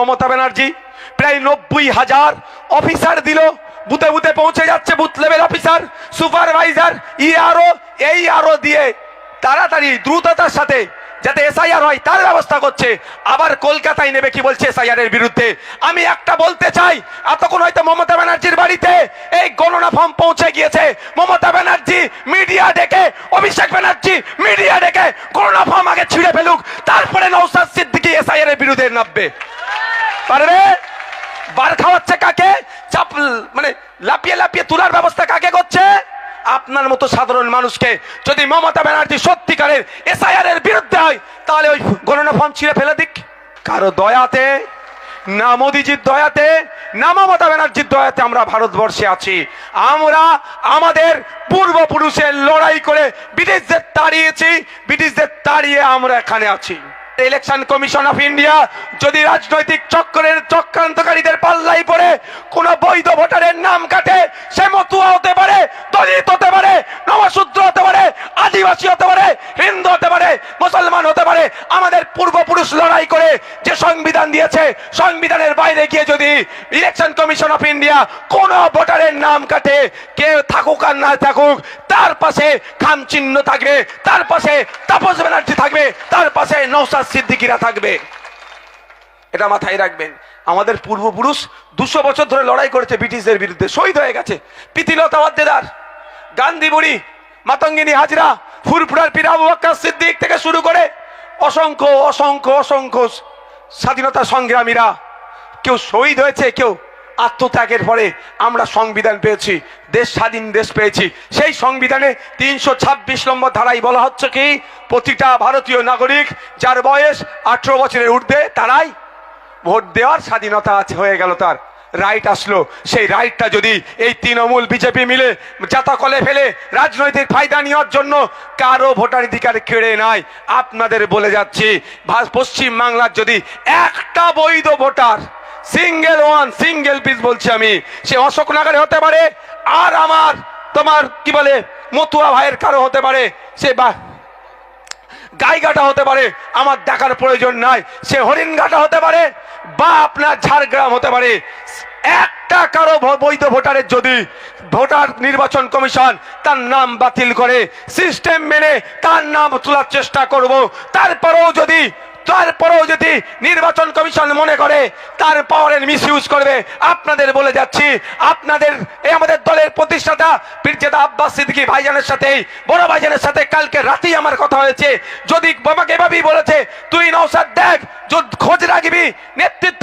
মমতা ব্যানার্জি, প্রায় নব্বই হাজার অফিসার দিল, বুথে বুথে পৌঁছে যাচ্ছে বুথ লেভেল অফিসার, সুপারভাইজার ই ইআরও এই আরও দিয়ে তাড়াতাড়ি, দ্রুততার সাথে, যাতে এসআইআর হয়, তার ব্যবস্থা করছে। আবার কলকাতায় নেবে কি বলছে এসআইআর এর বিরুদ্ধে? আমি একটা বলতে চাই, এতক্ষণ হয়তো মমতা ব্যানার্জির বাড়িতে এই গণনা ফর্ম পৌঁছে গিয়েছে। মমতা ব্যানার্জি মিডিয়া ডেকে অভিষেক ব্যানার্জি মিডিয়া ডেকে গণনা ফর্ম আগে ছিঁড়ে ফেলুক তারপরে নৌসাদ সিদ্দিকি এসআইআর এর বিরুদ্ধে নামবে। পারবে বার খাওয়াচ্ছে কাকে? চাপ মানে লাপিয়ে লাপিয়ে তোলার ব্যবস্থা কাকে করছে? আপনার মতো সাধারণ মানুষকে যদি মমতা ব্যানার্জি সত্যিকারের এসআইআর এর বিরুদ্ধে হয়, তাহলে ওই গণনা ফর্ম ছিঁড়ে ফেলে দিক। কারও দয়াতে, না মোদিজির দয়াতে, না মমতা ব্যানার্জির দয়াতে আমরা ভারতবর্ষে আছি। আমরা আমাদের পূর্বপুরুষের লড়াই করে ব্রিটিশদের তাড়িয়েছি, ব্রিটিশদের তাড়িয়ে আমরা এখানে আছি। ইলেকশন কমিশন অফ ইন্ডিয়া যদি রাজনৈতিক চক্রের চক্রান্তকারীদের পাল্লাই পড়ে, কোন বৈধ ভোটারের নাম কাটে, সে মতুয়া হতে পারে, দলিত হতে পারে, নবশূদ্র হতে পারে, আদিবাসী হতে পারে, হিন্দু হতে পারে মুসলমান হতে পারে, আমাদের পূর্বপুরুষ লড়াই করে যে সংবিধান দিয়েছে, সংবিধানের বাইরে গিয়ে যদি ইলেকশন কমিশন অফ ইন্ডিয়া কোন ভোটারের নাম কাটে কে থাকুক আর না থাকুক, তার পাশে খাম চিহ্ন থাকবে, তার পাশে তাপস ব্যানার্জি থাকবে, তার পাশে নৌসাদ সিদ্দিকিরা থাকবে। এটা মাথায় রাখবেন, আমাদের পূর্বপুরুষ দুশো বছর ধরে লড়াই করেছে ব্রিটিশদের বিরুদ্ধে, শহীদ হয়ে গেছে, প্রীতিলতা ওয়াদ্দেদার, গান্ধী বুড়ি, মাতঙ্গিনী হাজরা ফুরফুরার পীর আবু সিদ্দিক থেকে শুরু করে অসংখ্য অসংখ্য অসংখ্য স্বাধীনতা সংগ্রামীরা কেউ শহীদ হয়েছে, কেউ আত্মত্যাগের পরে আমরা সংবিধান পেয়েছি, দেশ স্বাধীন দেশ পেয়েছি। সেই সংবিধানে তিনশো ছাব্বিশ নম্বর ধারায় বলা হচ্ছে কি, প্রতিটা ভারতীয় নাগরিক যার বয়স আঠেরো বছরের ঊর্ধ্বে, তারাই ভোট দেওয়ার স্বাধীনতা আছে, হয়ে গেল তার। রাইট আসলো। সেই রাইটটা যদি এই তৃণমূল বিজেপি মিলে জাতা কলে ফেলে, রাজনৈতিক ফায়দা নেওয়ার জন্য কারও ভোটাধিকার কেড়ে নাই আপনাদের বলে যাচ্ছি পশ্চিম বাংলার যদি একটা বৈধ voter single one single piece বলছি আমি, সে অশোকনগরে হতে পারে, আর আমার তোমার কি বলে, মতুয়া ভাইয়ের কারও হতে পারে, সে বা গাইঘাটা হতে পারে, আমার দেখার প্রয়োজন নাই, সে হরিণঘাটা হতে পারে বা আপনার ঝাড়গ্রাম হতে পারে। একটা কারও বৈধ ভোটারের যদি ভোটার নির্বাচন কমিশন তার নাম বাতিল করে, সিস্টেম মেনে তার নাম তোলার চেষ্টা করব, তারপরেও যদি তারপরেও যদি নির্বাচন কমিশন মনে করে, তার পাওয়ারের মিস ইউজ করবে। আপনাদের বলে যাচ্ছি, আপনাদের, এই আমাদের দলের প্রতিষ্ঠাতা পীরজেদা আব্বাস সিদ্দিকি ভাইজানের সাথে বড় ভাইজানের সাথে কালকে রাতেই আমার কথা হয়েছে। যদি বাবাকে এভাবেই বলেছে, তুই নৌসাদ দেখ খোঁজ রাখবি, নেতৃত্ব